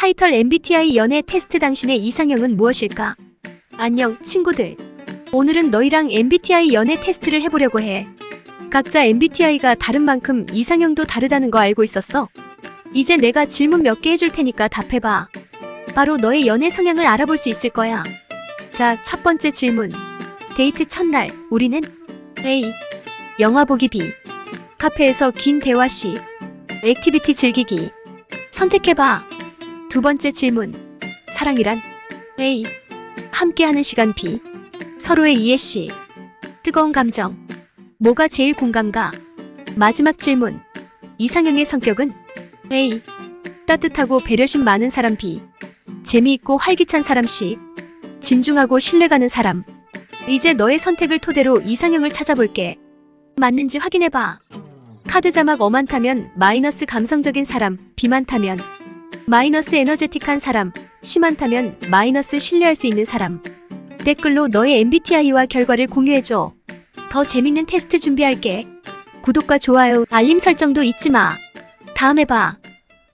타이틀 MBTI 연애 테스트 당신의 이상형은 무엇일까? 안녕, 친구들. 오늘은 너희랑 MBTI 연애 테스트를 해보려고 해. 각자 MBTI가 다른 만큼 이상형도 다르다는 거 알고 있었어? 이제 내가 질문 몇 개 해줄 테니까 답해봐. 바로 너의 연애 성향을 알아볼 수 있을 거야. 자, 첫 번째 질문. 데이트 첫날, 우리는 A. 영화 보기 B. 카페에서 긴 대화 C. 액티비티 즐기기. 선택해봐. 두 번째 질문. 사랑이란 A. 함께하는 시간 B. 서로의 이해 C. 뜨거운 감정. 뭐가 제일 공감가? 마지막 질문. 이상형의 성격은 A. 따뜻하고 배려심 많은 사람 B. 재미있고 활기찬 사람 C. 진중하고 신뢰가는 사람. 이제 너의 선택을 토대로 이상형을 찾아볼게. 맞는지 확인해봐. 카드 자막 어만 타면 마이너스 감성적인 사람, 비만 타면 마이너스 에너제틱한 사람, 심한 타면 마이너스 신뢰할 수 있는 사람. 댓글로 너의 MBTI와 결과를 공유해줘. 더 재밌는 테스트 준비할게. 구독과 좋아요, 알림 설정도 잊지 마. 다음에 봐.